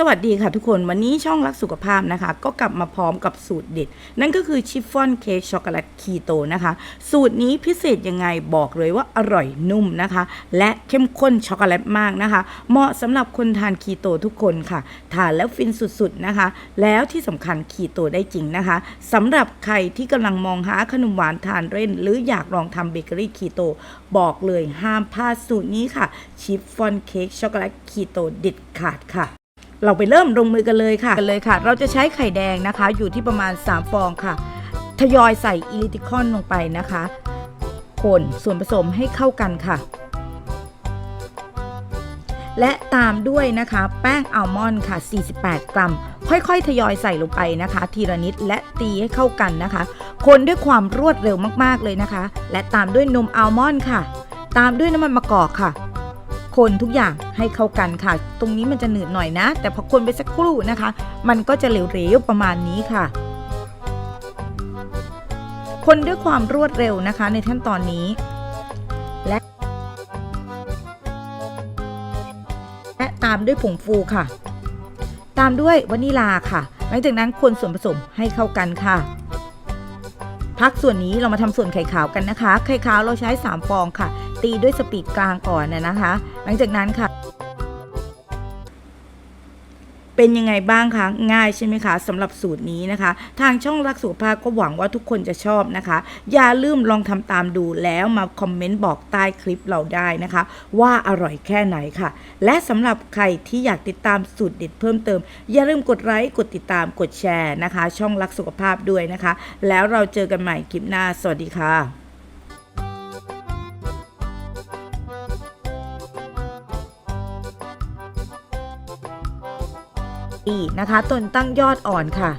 สวัสดีค่ะทุกคนวันนี้ช่องรักสุขภาพนะคะ ก็กลับมาพร้อมกับสูตรเด็ด นั่นก็คือชิฟฟ่อนเค้กช็อกโกแลตคีโตนะคะ สูตรนี้พิเศษยังไงบอกเลยว่าอร่อยนุ่มนะคะ และเข้มข้นช็อกโกแลตมากนะคะ เหมาะสำหรับคนทานคีโตทุกคนค่ะ ทานแล้วฟินสุดๆนะคะ แล้วที่สำคัญคีโตได้จริงนะคะสำหรับใครที่กำลังมองหาขนมหวานทานเล่น หรืออยากลองทำเบเกอรี่คีโตบอกเลยห้ามพลาดสูตรนี้ค่ะชิฟฟ่อนเค้กช็อกโกแลตคีโตเด็ดขาดค่ะ เราไปเริ่มลงมือกันเลยค่ะกันเลยค่ะ เราจะใช้ไข่แดงนะคะ อยู่ที่ประมาณ 3 ฟองค่ะทยอยใส่อิลิติคอนลงไปนะคะ คนส่วนผสมให้เข้ากันค่ะ และตามด้วยนะคะ แป้งอัลมอนด์ค่ะ 48 กรัม ค่อยๆ ทยอยใส่ลงไปนะคะ ทีละนิดและตีให้เข้ากันนะคะ คนด้วยความรวดเร็วมากๆเลยนะคะ และตามด้วยนมอัลมอนด์ค่ะ ตามด้วยน้ำมันมะกอกค่ะ คนทุกอย่างให้เข้ากันค่ะ ตรงนี้มันจะหนืดหน่อยนะ แต่พอคนไปสักครู่นะคะ มันก็จะเหลวๆประมาณนี้ค่ะ คนด้วยความรวดเร็วนะคะในขั้นตอนนี้ และและตามด้วยผงฟูค่ะ ตามด้วยวานิลาค่ะ หลังจากนั้นคนส่วนผสมให้เข้ากันค่ะพักส่วนนี้เรามาทำส่วนไข่ขาวกันนะคะ ไข่ขาวเราใช้ 3 ฟองค่ะ ตีด้วยสปีดกลางก่อนนะนะคะ หลังจากนั้นค่ะ เป็นยังไงบ้างคะง่ายใช่ไหมคะสำหรับสูตรนี้นะคะ ทางช่องรักสุขภาพก็หวังว่าทุกคนจะชอบนะคะ อย่าลืมลองทำตามดูแล้วมาคอมเมนต์บอกใต้คลิปเราได้นะคะ ว่าอร่อยแค่ไหนค่ะ และสำหรับใครที่อยากติดตามสูตรเด็ดเพิ่มเติม อย่าลืมกดไลค์กดติดตามกดแชร์นะคะ ช่องรักสุขภาพด้วยนะคะ แล้วเราเจอกันใหม่คลิปหน้า สวัสดีค่ะ อีกนะคะต้นตั้งยอดอ่อนค่ะ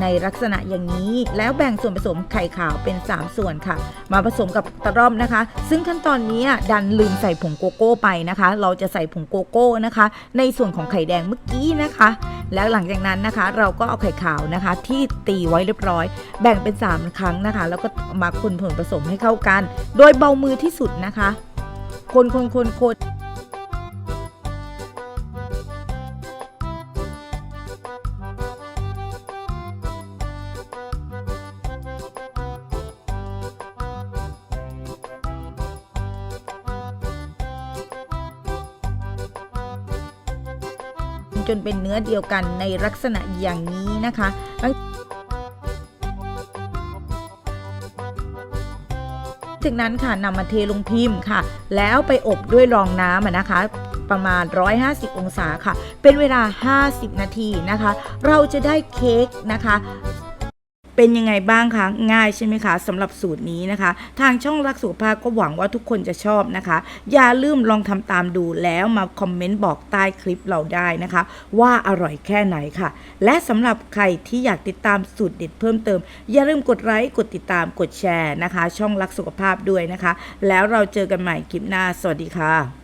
ในลักษณะอย่างนี้แล้วแบ่งส่วนผสมไข่ขาวเป็น 3 ส่วนค่ะ มาผสมกับตะร่อมนะคะ ซึ่งขั้นตอนนี้ดันลืมใส่ผงโกโก้ไปนะคะ เราจะใส่ผงโกโก้นะคะ ในส่วนของไข่แดงเมื่อกี้นะคะ แล้วหลังจากนั้นนะคะ เราก็เอาไข่ขาวนะคะ ที่ตีไว้เรียบร้อย แบ่งเป็น 3 ครั้งนะคะ แล้วก็มาคนผลผสมให้เข้ากัน โดยเบามือที่สุดนะคะ คนคนคนคน จนเป็นเนื้อเดียวกันในลักษณะอย่างนี้นะคะหลังจากนั้นค่ะนำมาเทลงพิมพ์ค่ะ แล้วไปอบด้วยรองน้ำนะคะ ประมาณ 150 องศาค่ะ เป็นเวลา 50 นาทีนะคะ เราจะได้เค้กนะคะ เป็นยังไงบ้างคะ ง่ายใช่ไหมคะสำหรับสูตรนี้นะคะ ทางช่องรักสุขภาพก็หวังว่าทุกคนจะชอบนะคะ อย่าลืมลองทำตามดูแล้วมาคอมเมนต์บอกใต้คลิปเราได้นะคะ ว่าอร่อยแค่ไหนค่ะ และสำหรับใครที่อยากติดตามสูตรเด็ดเพิ่มเติม อย่าลืมกดไลค์กดติดตามกดแชร์นะคะ ช่องรักสุขภาพด้วยนะคะ แล้วเราเจอกันใหม่คลิปหน้า สวัสดีค่ะ